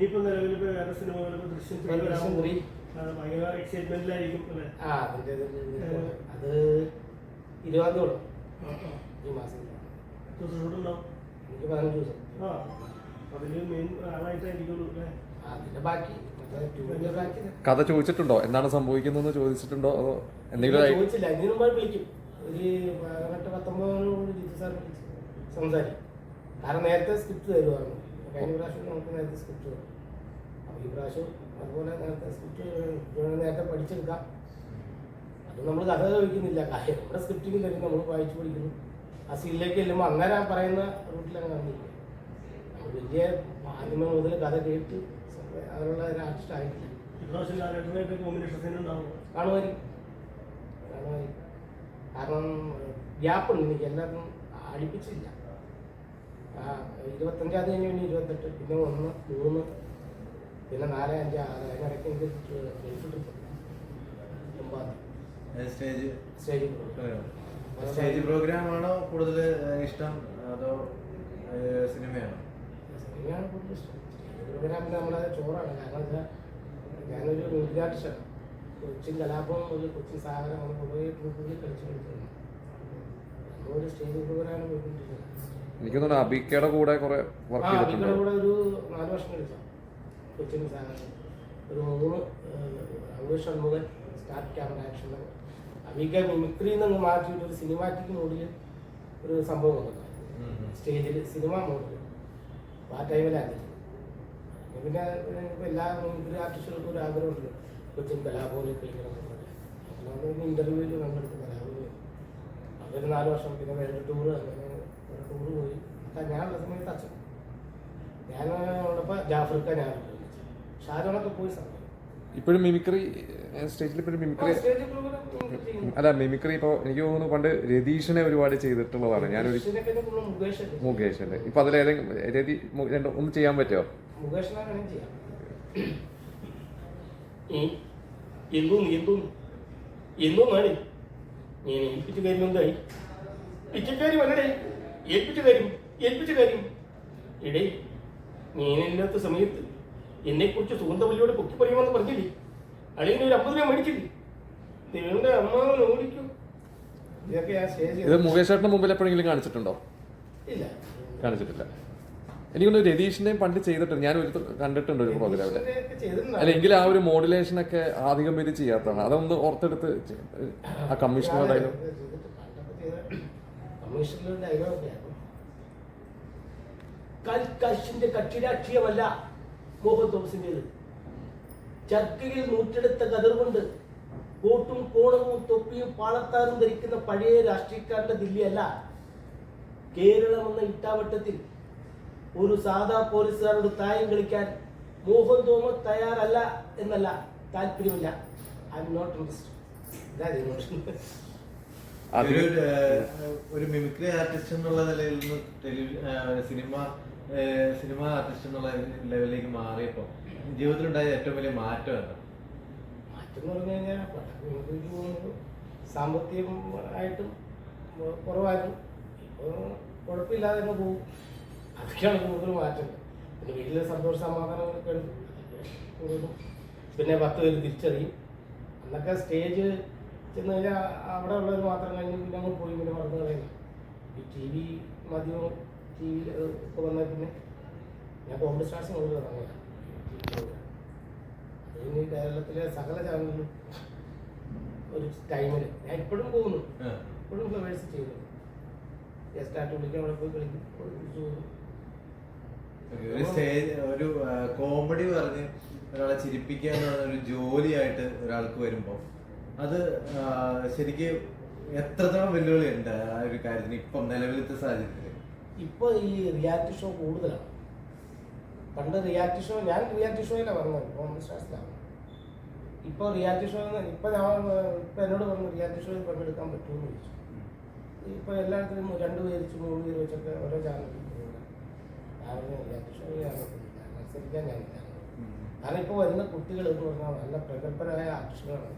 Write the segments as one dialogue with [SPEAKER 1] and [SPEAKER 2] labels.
[SPEAKER 1] ഇനിയിപ്പോ നിലവിൽ ഇപ്പൊ വേറെ സിനിമകളിപ്പോ ദൃശ്യം ത്രീ വരാൻ
[SPEAKER 2] ദൃശ്യം
[SPEAKER 1] പോകും.
[SPEAKER 2] ത്രീ.
[SPEAKER 1] ആ, ഭയങ്കര എക്സൈറ്റ്മെന്റിലായിരിക്കും അല്ലേ?
[SPEAKER 2] ആ അതിന്റെ അത് ഇരുപതാം തീയതി. ഈ മാസം എനിക്ക് പതിനഞ്ച് ദിവസം.
[SPEAKER 1] ആ അതിൽ മെയിൻ ആളായിട്ടായിരിക്കുള്ളൂ അല്ലേ?
[SPEAKER 2] അതിന്റെ ബാക്കി.
[SPEAKER 3] കഥ ചോദിച്ചിട്ടുണ്ടോ? എന്താണ് സംഭവിക്കുന്നതെന്ന് ചോദിച്ചിട്ടുണ്ടോ? അതോ എന്തെങ്കിലും
[SPEAKER 2] ചോദിച്ചില്ല. ഇതിനു മുമ്പ് വിളിക്കും. ഒരു പതിനെട്ട് പത്തൊമ്പതിനോട് ജിത്തു സാർ സംസാരിക്കും. കാരണം നേരത്തെ സ്ക്രിപ്റ്റ് തരുമായിരുന്നു കഴിഞ്ഞ പ്രാവശ്യം നമുക്ക് നേരത്തെ സ്ക്രിപ്റ്റ് തരും ഈ പ്രാവശ്യം അതുപോലെ നേരത്തെ സ്ക്രിപ്റ്റ് നേരത്തെ പഠിച്ചെടുക്കാം. അത് നമ്മൾ കഥ ചോദിക്കുന്നില്ല. കാര്യം നമ്മുടെ സ്ക്രിപ്റ്റിംഗ് തരും നമ്മൾ വായിച്ചു പഠിക്കുന്നു. ആ സീനിലേക്ക് ചെല്ലുമ്പോൾ അന്നേരം പറയുന്ന റൂട്ടിലങ്ങ് വന്നില്ല? നമ്മൾ വലിയ ആദ്യമേ മുതൽ കഥ കേട്ട് അതിനുള്ള ഒരു ആർട്ടിസ്റ്റ് ആയിട്ടില്ല.
[SPEAKER 1] ഇപ്രാവശ്യം ലാലേട്ടനായിട്ട് കോമ്പിനേഷൻ സീൻ ഉണ്ടാവും.
[SPEAKER 2] കാണുമായിരിക്കും. കാണുമായിരിക്കും. കാരണം ഗ്യാപ്പുണ്ട് എനിക്ക് എല്ലാവർക്കും അടുപ്പിച്ചില്ല ഇരുപത്തഞ്ചാം തീയതി കഴിഞ്ഞ് ഇരുപത്തെട്ട് പിന്നെ ഒന്ന് മൂന്ന് പിന്നെ നാല് അഞ്ച് ആറ് അതിനിടയ്ക്ക് എനിക്ക്
[SPEAKER 4] സ്റ്റേജ് സ്റ്റേജ് പ്രോഗ്രാം ആണോ കൂടുതൽ ഇഷ്ടം? അതോ സിനിമയാണോ?
[SPEAKER 2] സിനിമയാണ് കൂടുതൽ ഇഷ്ടം. പ്രോഗ്രാമിൽ നമ്മുടെ ചോറാണ്. കാരണം ഞാനൊരു മ്യൂസിക് ആർട്ടിസ്റ്റാണ് കൊച്ചിൻ കലാപം ഒരു കൊച്ചിൻ സാഗരം നമ്മൾ കുറേ ട്രൂപ്പുകളിൽ കളിച്ചു കൊടുക്കുന്നു ഒരു സ്റ്റേജ് പ്രോഗ്രാമാണ് പോയിക്കൊണ്ടിരിക്കുന്നത്
[SPEAKER 3] എനിക്ക് തോന്നുന്നു അബിക്കയുടെ കൂടെ കുറെ വർക്ക് ചെയ്തിട്ടുണ്ട്
[SPEAKER 2] അബിക്കയുടെ കൂടെ ഒരു നാല് വർഷം കളിച്ച. കൊച്ചിൻ സാഗരം ഒരു മൂന്ന് Angesh Shanmukhan start camera action അബിക്ക mimicry എന്നങ്ങ് മാറ്റിയിട്ട് ഒരു സിനിമാറ്റിക് മോഡിൽ ഒരു സംഭവം വന്നിട്ടുണ്ട് സ്റ്റേജിൽ സിനിമ മോഡിൽ ആ ടൈമിലാണ് പിന്നെ എല്ലാ മിമിക്രി ആർട്ടിസ്റ്റുകൾക്കും ഒരു ആഗ്രഹമുണ്ട്. കൊച്ചിൻ കലാഭവനിൽ കളിക്കണം എന്നുള്ളത് ഇന്റർവ്യൂവിൽ പങ്കെടുത്ത് കലാഭവനിൽ അതൊരു നാല് വർഷം പിന്നെ വേറെ ടൂർ അങ്ങനെ ഒരു ടൂർ പോയി. ഞാനുള്ള സമയത്ത് അച്ഛൻ. ഞാൻ ഉള്ളപ്പോൾ ജാഫർക്ക ഞാൻ ഷാജോണൊക്കെ പോയി സമയം.
[SPEAKER 3] ഇപ്പോഴും മിമിക്രി സ്റ്റേജിൽ ഇപ്പോഴും മിമിക്രി അല്ല മിമിക്രി ഇപ്പോൾ എനിക്ക് തോന്നുന്നു പണ്ട് രതീഷിനെ ഒരുപാട് ചെയ്തിട്ടുള്ളതാണ്. ഞാനൊരു മുകേഷിന്റെ. ഇപ്പൊ രതി മു- രണ്ടും ഒന്ന് ചെയ്യാൻ പറ്റുമോ?
[SPEAKER 1] ഏൽപ്പിച്ചു ഞാൻ കാര്യം എന്തായി? പിച്ചക്കാരി വന്നടേ ഏൽപ്പിച്ച കാര്യം ഏൽപ്പിച്ച കാര്യം എടേ ഞാനില്ലാത്ത സമയത്ത് എന്നെക്കുറിച്ച് സുഗന്ധവല്ലിയോട് പൊക്കി പറയുമെന്ന് പറഞ്ഞില്ലേ? അളിയന് ഒരു അമ്പത് രൂപ മേടിച്ചില്ലേ? നിങ്ങളുടെ അമ്മ
[SPEAKER 2] ഇതൊക്കെ ആ സ്റ്റേജ്
[SPEAKER 3] ഇത് മുകേഷ് ചേട്ടന് മുമ്പിൽ എപ്പോഴെങ്കിലും കാണിച്ചിട്ടുണ്ടോ?
[SPEAKER 2] ഇല്ല.
[SPEAKER 3] കാണിച്ചിട്ടില്ല. എനിക്കൊന്ന് രതീഷിനെയും പണ്ട് ചെയ്തിട്ടുണ്ട്. ഞാൻ ഒരു കണ്ടിട്ടുണ്ട് ഒരു
[SPEAKER 2] പ്രോഗ്രാമിൽ അല്ലെങ്കിൽ
[SPEAKER 3] അല്ല ആ ഒരു മോഡുലേഷൻ ഒക്കെ അധികം പേര് ചെയ്യാത്തതാണ്. അതൊന്ന് ഓർത്തെടുത്ത് ആ കമ്മീഷണർ ഡയലോഗ്
[SPEAKER 2] ഇത് ചെയ്തിട്ട് പണ്ടൊക്കെ
[SPEAKER 1] മോഹൻ ചർക്കയിൽ നൂറ്റെടുത്ത കതിർ കൊണ്ട് കോട്ടും കോണവും തൊപ്പിയും പാളത്താറും ധരിക്കുന്ന പഴയ രാഷ്ട്രീയക്കാരുടെ ദില്ലിയല്ല. കേരളം എന്ന ഇട്ടാവട്ടത്തിൽ ഒരു സാധാ പോലീസുകാരോട് തായം കളിക്കാൻ മോഹൻ തോമസ് തയ്യാറല്ല എന്നല്ല താല്പര്യമില്ല. ഐ എം നോട്ട് ഇൻട്രസ്റ്റ്
[SPEAKER 4] ഒരു മിമിക്രി ആർട്ടിസ്റ്റ് എന്നുള്ള നിലയിൽ നിന്ന് സിനിമ സിനിമ ആർട്ടിസ്റ്റ് എന്നുള്ള ലെവലിലേക്ക് മാറിയപ്പോൾ ജീവിതത്തിലുണ്ടായ ഏറ്റവും വലിയ മാറ്റം എന്താ?
[SPEAKER 2] മാറ്റം എന്ന് പറഞ്ഞു കഴിഞ്ഞാൽ സാമ്പത്തികമായിട്ടും കുറവായിരുന്നു. കുഴപ്പമില്ലാതെ തന്നെ പോകും. അതൊക്കെയാണ് കൂടുതൽ മാറ്റം. പിന്നെ വീട്ടിലെ സന്തോഷ സമാധാനങ്ങളൊക്കെ പിന്നെ പത്ത് പേര് തിരിച്ചറിയും. അന്നൊക്കെ സ്റ്റേജ് ചെന്ന് കഴിഞ്ഞാൽ അവിടെ ഉള്ളവർ മാത്രം കഴിഞ്ഞ് പിന്നെ അങ്ങ് പോയി പിന്നെ മറന്നു കളയുന്നു. ഈ ടി വി മാധ്യമം ടി വിയിൽ ഒക്കെ വന്നാൽ പിന്നെ ഞാൻ കോമഡി സ്റ്റാർസ് മുതൽ ഇനി കേരളത്തിലെ സകല ചാനലിലും ഒരു ടൈമിൽ ഞാൻ ഇപ്പോഴും പോകുന്നു. ഇപ്പോഴും ഫ്ലവേഴ്സ് ചെയ്യുന്നു. ഗസ്റ്റായിട്ട് വിളിക്കാൻ അവിടെ പോയി കളിക്കും.
[SPEAKER 4] ഒരു സ്റ്റേജ് ഒരു കോമഡി പറഞ്ഞ് ഒരാളെ ചിരിപ്പിക്കുക എന്ന് ഒരു ജോലിയായിട്ട് ഒരാൾക്ക് വരുമ്പോൾ അത് ശരിക്കും എത്രത്തോളം വെല്ലുവിളി ഉണ്ട് ആ ഒരു കാര്യത്തിന് ഇപ്പം നിലവിലത്തെ സാഹചര്യത്തിൽ
[SPEAKER 2] ഇപ്പോൾ ഈ റിയാലിറ്റി ഷോ കൂടുതലാണ്. പണ്ട് റിയാലിറ്റി ഷോ ഞാൻ റിയാലിറ്റി ഷോയിലാണ് പറഞ്ഞത്. കോമഡി സ്റ്റാർസിലാണ് ഇപ്പോൾ റിയാലിറ്റി ഷോ ഇപ്പം ഞാൻ ഇപ്പം എന്നോട് പറഞ്ഞു റിയാലിറ്റി ഷോയിൽ പങ്കെടുക്കാൻ പറ്റുമെന്ന് ചോദിച്ചു. ഇപ്പോൾ എല്ലായിടത്തും രണ്ട് പേര് വെച്ച് മൂന്ന് പേര് വെച്ചൊക്കെ ഓരോ ചാനലിൽ ഞാൻ റിയാലിറ്റി ഷോ ഞാൻ കാരണം ഇപ്പോൾ വരുന്ന കുട്ടികൾ എന്ന് പറഞ്ഞാൽ നല്ല പ്രഗത്ഭരായ ആർട്ടിസ്റ്റുകളാണ്.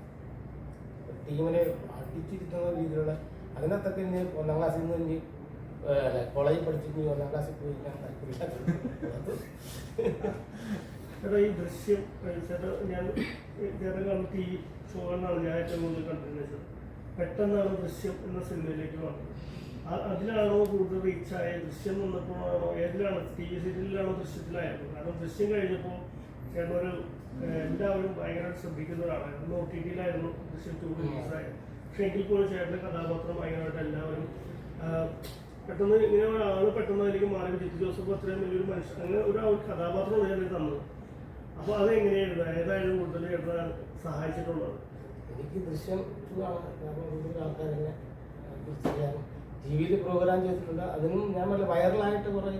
[SPEAKER 2] ടീമിനെ അടിച്ചിരിക്കുന്ന രീതിയിലുള്ള അതിനകത്തൊക്കെ ഇനി ഒന്നാം ക്ലാസ്സിൽ നിന്ന് ഇനി കോളേജിൽ പഠിച്ചിട്ട് ഒന്നാം ക്ലാസ്സിൽ പോയി ഞാൻ
[SPEAKER 5] ഈ ദൃശ്യം ചേട്ടാ ഞാൻ ചേട്ടൻ ഈ ടി വി ഷോകളിലാണ് ഞാൻ ഏറ്റവും കൂടുതൽ കണ്ടിരുന്നത് പെട്ടെന്നാണ് ദൃശ്യം എന്ന സിനിമയിലേക്ക് വന്നത്. അതിലാണോ കൂടുതൽ റീച്ച് ആയ ദൃശ്യം വന്നപ്പോഴാണോ ഏതിലാണ് ടി വി സീരിയലിലാണോ ദൃശ്യത്തിലായിരുന്നു കാരണം ദൃശ്യം കഴിഞ്ഞപ്പോൾ ചേട്ടൻ ഒരു എല്ലാവരും ഭയങ്കരമായിട്ട് ശ്രദ്ധിക്കുന്ന ഒരാളായിരുന്നു. ഒ ടി ടിയിലായിരുന്നു ദൃശ്യം ടു റിലീസായത് പക്ഷേ എങ്കിൽ പോലും ചേട്ടന്റെ കഥാപാത്രം ഭയങ്കരമായിട്ട് എല്ലാവരും പെട്ടെന്ന് ഇങ്ങനെ ഒരാൾ പെട്ടെന്ന് അതിലേക്ക് മാറി ജിത്തു ജോസഫ് അത്രയും വലിയൊരു മനുഷ്യൻ. അങ്ങനെ ഒരു കഥാപാത്രം ഞാൻ തന്നത് അപ്പോൾ അത് എങ്ങനെയായിരുന്നു ഏതായാലും കൂടുതൽ എഴുതാൻ സഹായിച്ചിട്ടുള്ളത്?
[SPEAKER 2] എനിക്ക് ദൃശ്യം കാരണം കൂടുതൽ ആൾക്കാരെന്നെ ഞാൻ ടി വിയിൽ പ്രോഗ്രാം ചെയ്തിട്ടുണ്ട്. അതിനും ഞാൻ പറഞ്ഞ വൈറലായിട്ട് കുറേ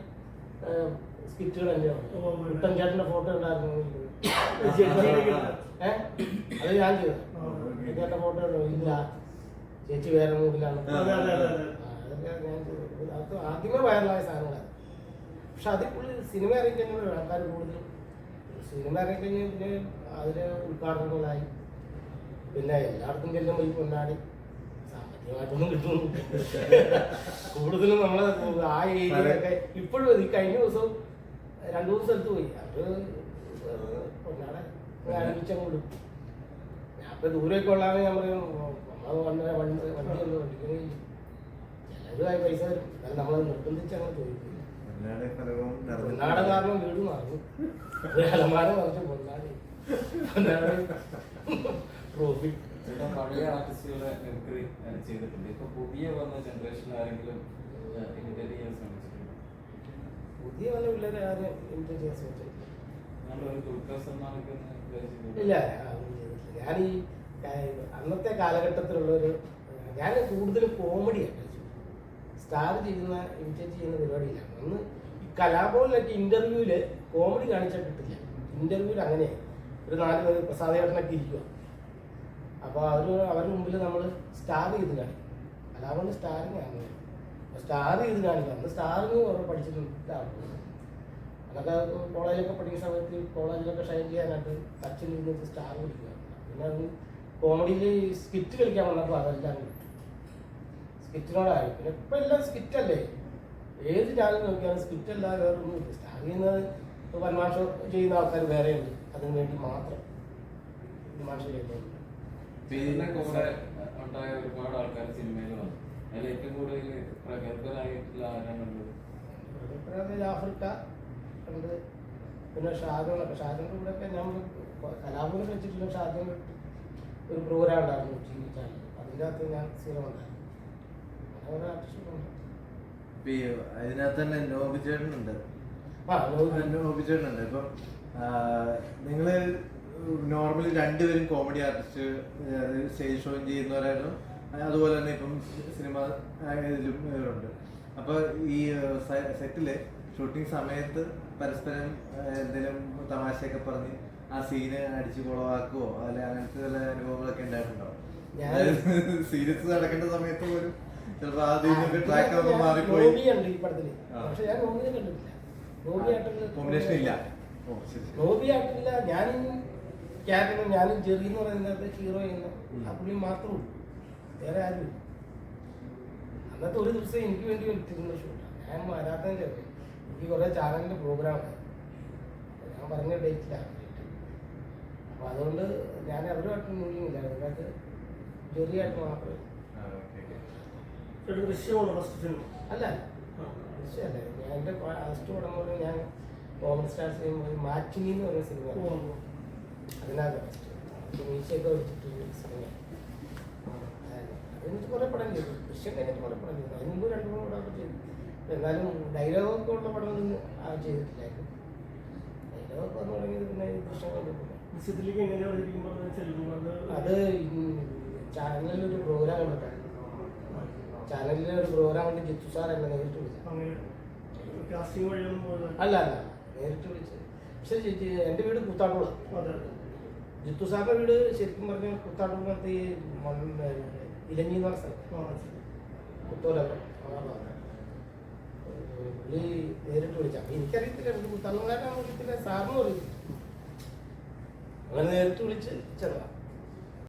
[SPEAKER 2] സ്കിറ്റുകൾ തന്നെയാണ് ചേട്ടന്റെ ഫോട്ടോ ഉണ്ടായിരുന്നു ഏഹ് അത് ഞാൻ
[SPEAKER 5] ചെയ്തു
[SPEAKER 2] ചേട്ടന്റെ ഫോട്ടോ ഇല്ല. ചേച്ചി വേറെ മൂഡിലാണ് ആദ്യമേ വൈറലായ സാധനങ്ങളാണ് പക്ഷെ അതിൽ കൂടുതൽ സിനിമ ഇറങ്ങി കഴിഞ്ഞാൽ ആൾക്കാർ കൂടുതൽ. സിനിമ ഇറങ്ങി കഴിഞ്ഞാൽ പിന്നെ അതിന് ഉദ്ഘാടനങ്ങളായി. പിന്നെ എല്ലായിടത്തും ചെല്ലുമ്പോൾ ഈ പൊന്നാടി. സാമ്പത്തികമായിട്ടൊന്നും കിട്ടുന്നു കൂടുതലും നമ്മളെ ആ ഏരിയയിലൊക്കെ ഇപ്പോഴും ഈ കഴിഞ്ഞ ദിവസം രണ്ടു മൂന്ന് സ്ഥലത്ത് പോയി. അത് പൊന്നാടെ ആരംഭിച്ചങ്ങ് വിടും. ദൂരമൊക്കെ ഉള്ളതാണ് ഞാൻ പറയും. നമ്മൾ വണ്ടി വണ്ടി വണ്ടി ഒന്ന് ചിലരുമായി പൈസ എന്നാലും നമ്മളത് നിർബന്ധിച്ച് അങ്ങനെ ചോദിക്കും
[SPEAKER 4] പൊന്നാടി
[SPEAKER 2] കാരണം വീട് മാറും. ഒരു അലമാര മറിച്ച് പൊന്നാടി. പൊന്നാട്. ട്രോഫി
[SPEAKER 6] ചേട്ടാ പഴയ ആർട്ടിസ്റ്റുകളെ മിമിക്രി ചെയ്തിട്ടുണ്ട്. ഇപ്പൊ പുതിയ വന്ന ജനറേഷൻ ആരെങ്കിലും ഇമിറ്റേറ്റ് ചെയ്യാൻ ശ്രമിച്ചിട്ടുണ്ട്?
[SPEAKER 2] പുതിയ വന്ന പിള്ളേരെ ആരും ചെയ്യാൻ ശ്രമിച്ചിട്ടില്ല. ഇല്ല ഞാൻ ഈ അന്നത്തെ കാലഘട്ടത്തിലുള്ള ഒരു ഞാൻ കൂടുതലും കോമഡിയാണ് സ്റ്റാർ ചെയ്യുന്ന ഇമിറ്റേറ്റ് ചെയ്യുന്ന പരിപാടിയില്ല. അന്ന് ഈ കലാഭവനിലൊക്കെ ഇന്റർവ്യൂവിൽ കോമഡി കാണിച്ചാൽ കിട്ടില്ല. ഇന്റർവ്യൂവിൽ അങ്ങനെയാണ് ഒരു നാല് പേര് പ്രസാദേട്ടനൊക്കെ ഇരിക്കുക അപ്പോൾ അവർ അവരുടെ മുമ്പിൽ നമ്മൾ സ്റ്റാർ ചെയ്ത് കാണിക്കും. കലാഭവന് സ്റ്റാറിങ് ആണ് സ്റ്റാർ ചെയ്ത് കാണിക്കും. അന്ന് സ്റ്റാറിങ് കുറെ പഠിച്ചിട്ടുണ്ട്. അതൊക്കെ കോളേജിലൊക്കെ പഠിക്കുന്ന സമയത്ത് കോളേജിലൊക്കെ ഷൈൻ ചെയ്യാനായിട്ട് സച്ചിൻ നിന്നിട്ട് സ്റ്റാർ പിടിക്കുക പിന്നെ അത് കോമഡിയിൽ സ്കിറ്റ് കളിക്കാൻ വന്നപ്പോൾ അതെല്ലാം കിട്ടും സ്കിറ്റിനോടായി പിന്നെ ഇപ്പം എല്ലാം സ്കിറ്റല്ലേ? ഏത് ചാനൽ നോക്കിയാലും സ്കിറ്റല്ലാതെ വേറെ ഒന്നുമില്ല സ്റ്റാർ ചെയ്യുന്നത് വന്മാഷോ ചെയ്യുന്ന ആൾക്കാർ വേറെയുണ്ട്. അതിന് വേണ്ടി മാത്രം വന്മാഷോ ചെയ്യുന്നുണ്ട്
[SPEAKER 6] ഇതിന്റെ കൂടെ ഉണ്ടായ ഒരുപാട് ആൾക്കാർ സിനിമയിൽ വന്നു അതിൽ ഏറ്റവും കൂടുതൽ പ്രഗത്ഭനായിട്ടുള്ള ആരാണുള്ളത്?
[SPEAKER 2] ആഫ്രിക്ക ഉണ്ട്. പിന്നെ ഷാജങ്ങളൊക്കെ ഷാജങ്ങളുടെ കൂടെ ഒക്കെ നമ്മൾ കലാപൂരം വെച്ചിട്ടുള്ള ഷാജങ്ങൾ ഒരു പ്രോഗ്രാം ഉണ്ടായിരുന്നു ടി വി ചാനൽ അതിന്റെ അകത്ത് ഞാൻ സ്ഥിരം ഉണ്ടായിരുന്നു അങ്ങനെ ഒരു ആർട്ടിസ്റ്റുണ്ട്
[SPEAKER 4] ഇപ്പൊ ഈ അതിനകത്ത് തന്നെ നോബി ചേട്ടനുണ്ട്. നോബി ഇപ്പം നിങ്ങൾ നോർമലി രണ്ടുപേരും കോമഡി ആർട്ടിസ്റ്റ് സ്റ്റേജ് ഷോ ചെയ്യുന്നവരായിരുന്നു. അതുപോലെ തന്നെ ഇപ്പം സിനിമ ഇതിലും ഇവരുണ്ട്. അപ്പൊ ഈ സെറ്റിൽ ഷൂട്ടിംഗ് സമയത്ത് പരസ്പരം എന്തെങ്കിലും തമാശയൊക്കെ പറഞ്ഞ് ആ സീന് അടിച്ചു കുളവാക്കുവോ? അല്ലെ അങ്ങനത്തെ വല്ല അനുഭവങ്ങളൊക്കെ ഉണ്ടായിട്ടുണ്ടോ? സീരിയസ് നടക്കേണ്ട സമയത്ത് പോലും ചിലപ്പോ ആദ്യം ട്രാക്ക് ഒക്കെ മാറിപ്പോയി.
[SPEAKER 2] നോബിയുണ്ട് ഈ പടത്തിൽ.
[SPEAKER 4] ആ.
[SPEAKER 2] പക്ഷെ ഞാൻ നോബിയെ കണ്ടിട്ടില്ല.
[SPEAKER 4] കോമ്പിനേഷൻ ഇല്ല. ഓ ശരി ശരി.
[SPEAKER 2] നോബിയായിട്ടില്ല ഞാനും ജെറി എന്ന് പറയുന്നത് ഹീറോ ചെയ്യുന്ന ആ പുള്ളി മാത്രമേ ഉള്ളൂ. വേറെ ആരും ഇല്ല അന്നത്തെ ഒരു ദിവസം എനിക്ക് വേണ്ടി എടുത്തിരുന്ന ഷൂട്ട് ഞാൻ വരാത്തതിന്റെ എനിക്ക് കുറേ ചാനലിന്റെ പ്രോഗ്രാമാണ് ഞാൻ പറഞ്ഞ ഡേറ്റിലാണ് അപ്പോൾ അതുകൊണ്ട് ഞാൻ അവരുമായിട്ട് മൂല്യമില്ല അതിനകത്ത് ജെറിയായിട്ട് മാത്രമേ.
[SPEAKER 5] ചേട്ടൻ ദൃശ്യമാണ് ഫസ്റ്റ്
[SPEAKER 2] അല്ല ഞാൻ എന്റെ ഫസ്റ്റ് പടം പോലെ ഞാൻ കോമഡി സ്റ്റാർസ് ചെയ്യുമ്പോൾ മാച്ചിനി എന്ന് പറയുന്ന സിനിമ അതിനകത്ത് ഫസ്റ്റ് മീശയൊക്കെ വെച്ചിട്ട് സിനിമ. അതിന് കുറേ പടം ചെയ്തു. ദൃശ്യം കഴിഞ്ഞിട്ട് കുറേ പടം ചെയ്തു. അതിന് മുമ്പ് രണ്ട് മൂന്ന് പടമൊക്കെ ചെയ്തു. എന്നാലും ഡയലോഗൊക്കെ ഉള്ള പടമൊന്നും ചെയ്തിട്ടില്ലായിരുന്നു. ഡയലോഗൊക്കെ വന്നു തുടങ്ങിയത് പിന്നെ അത് ചാനലിലൊരു പ്രോഗ്രാം കണ്ടിട്ടാണ് ചാനലിലെ ഒരു പ്രോഗ്രാമിന് ജിത്തു സാർ എന്നെ നേരിട്ട് വിളിച്ചു അല്ല അല്ല. നേരിട്ട് വിളിച്ച് പക്ഷെ ചേച്ചി എന്റെ വീട് കൂത്താട്ടുള്ള. ജിത്തു സാറിന്റെ വീട് ശരിക്കും പറഞ്ഞാൽ കൂത്താട്ടുള്ളത്തെ ഈ ഇലഞ്ഞി എന്ന് പറഞ്ഞ സ്ഥലം.
[SPEAKER 5] ആ ശരി.
[SPEAKER 2] കുത്തോലൊക്കെ പുള്ളി നേരിട്ട് വിളിച്ച അപ്പൊ എനിക്കറിയത്തില്ല എനിക്ക് കുത്താട്ടുകാരനാണെന്ന് അറിയത്തില്ല സാറിനും അറിയത്തില്ല അങ്ങനെ നേരിട്ട് വിളിച്ച് ചെന്നതാണ്